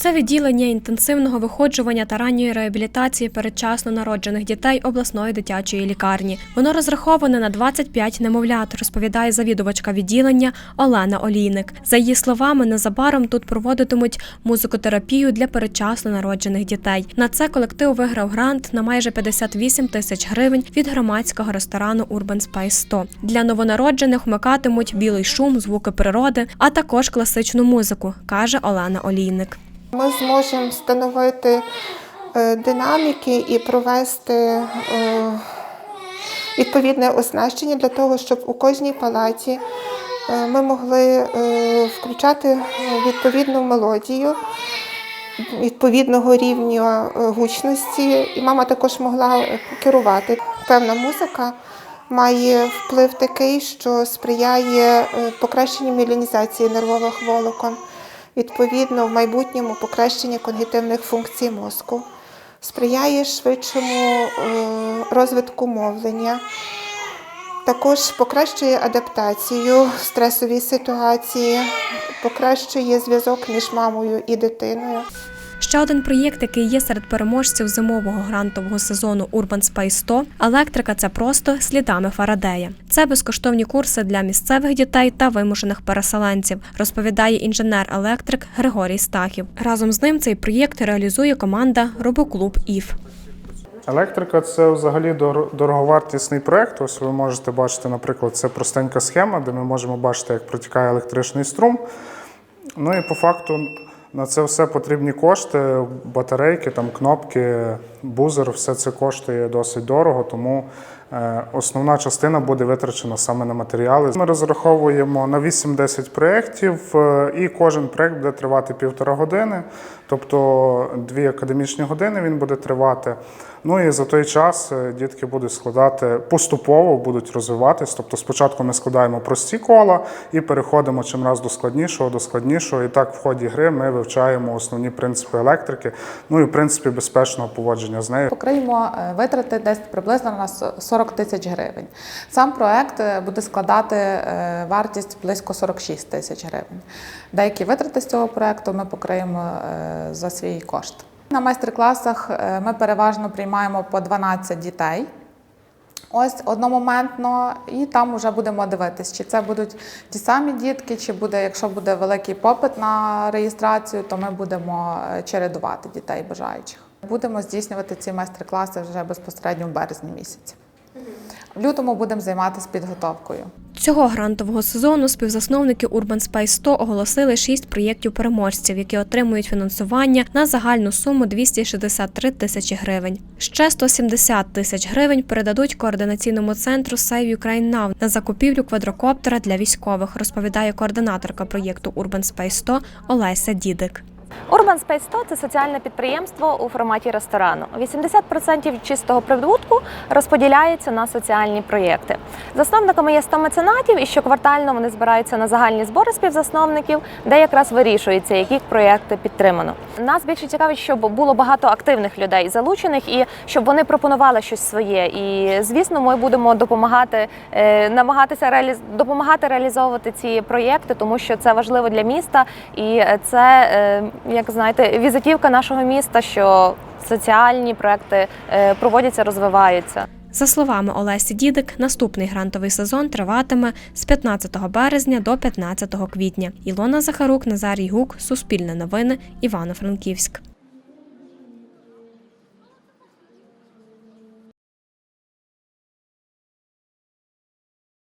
Це відділення інтенсивного виходжування та ранньої реабілітації передчасно народжених дітей обласної дитячої лікарні. Воно розраховане на 25 немовлят, розповідає завідувачка відділення Олена Олійник. За її словами, незабаром тут проводитимуть музикотерапію для передчасно народжених дітей. На це колектив виграв грант на майже 58 тисяч гривень від громадського ресторану Urban Space 100. Для новонароджених вмикатимуть білий шум, звуки природи, а також класичну музику, каже Олена Олійник. Ми зможемо встановити е, динаміки і провести е, відповідне оснащення для того, щоб у кожній палаті е, ми могли включати відповідну мелодію відповідного рівня гучності, і мама також могла керувати. Певна музика має вплив такий, що сприяє покращенню мілінізації нервових волокон, відповідно, в майбутньому покращення когнітивних функцій мозку, сприяє швидшому е, розвитку мовлення. Також покращує адаптацію в стресовій ситуації, покращує зв'язок між мамою і дитиною. Ще один проєкт, який є серед переможців зимового грантового сезону Urban Space 100 електрика це просто слідами Фарадея. Це безкоштовні курси для місцевих дітей та вимушених переселенців, розповідає інженер-електрик Григорій Стахів. Разом з ним цей проєкт реалізує команда Робоклуб ІФ. Електрика це взагалі дор- дороговартісний проект. Ось ви можете бачити, наприклад, це простенька схема, де ми можемо бачити, як протікає електричний струм. Ну і по факту на це все потрібні кошти, батарейки, там кнопки, бузер, все це коштує досить дорого, тому основна частина буде витрачена саме на матеріали. Ми розраховуємо на 8-10 проєктів, е, і кожен проєкт буде тривати півтора години, тобто дві академічні години він буде тривати. Ну і за той час е, дітки будуть складати поступово, будуть розвиватись. Тобто спочатку ми складаємо прості кола і переходимо чим раз до складнішого, до складнішого. І так в ході гри ми вивчаємо основні принципи електрики, ну і в принципі безпечного поводження з нею. Покриємо е, витрати десь приблизно на 40 тисяч гривень. Сам проект е, буде складати е, вартість близько 46 тисяч гривень. Деякі витрати з цього проекту ми покриємо е, за свій кошт. На майстер-класах ми переважно приймаємо по 12 дітей. Ось одномоментно, і там вже будемо дивитись, чи це будуть ті самі дітки, чи буде, якщо буде великий попит на реєстрацію, то ми будемо чередувати дітей бажаючих. Будемо здійснювати ці майстер-класи вже безпосередньо в березні місяці. В лютому будемо займатися підготовкою. Цього грантового сезону співзасновники Urban Space 100 оголосили шість проєктів переможців, які отримують фінансування на загальну суму 263 тисячі гривень. Ще 170 тисяч гривень передадуть координаційному центру Save Ukraine Now на закупівлю квадрокоптера для військових, розповідає координаторка проєкту Urban Space 100 Олеся Дідик. Urban Space 100 – це соціальне підприємство у форматі ресторану. 80% чистого прибутку розподіляється на соціальні проєкти. Засновниками є 100 меценатів, і щоквартально вони збираються на загальні збори співзасновників, де якраз вирішується, які проєкти підтримано. Нас більше цікавить, щоб було багато активних людей залучених і щоб вони пропонували щось своє. І звісно, ми будемо допомагати, е, намагатися реаліз... допомагати реалізовувати ці проєкти, тому що це важливо для міста, і це, е, як знаєте, візитівка нашого міста, що соціальні проекти е, проводяться, розвиваються. За словами Олесі Дідик, наступний грантовий сезон триватиме з 15 березня до 15 квітня. Ілона Захарук, Назарій Гук, Суспільне новини, Івано-Франківськ.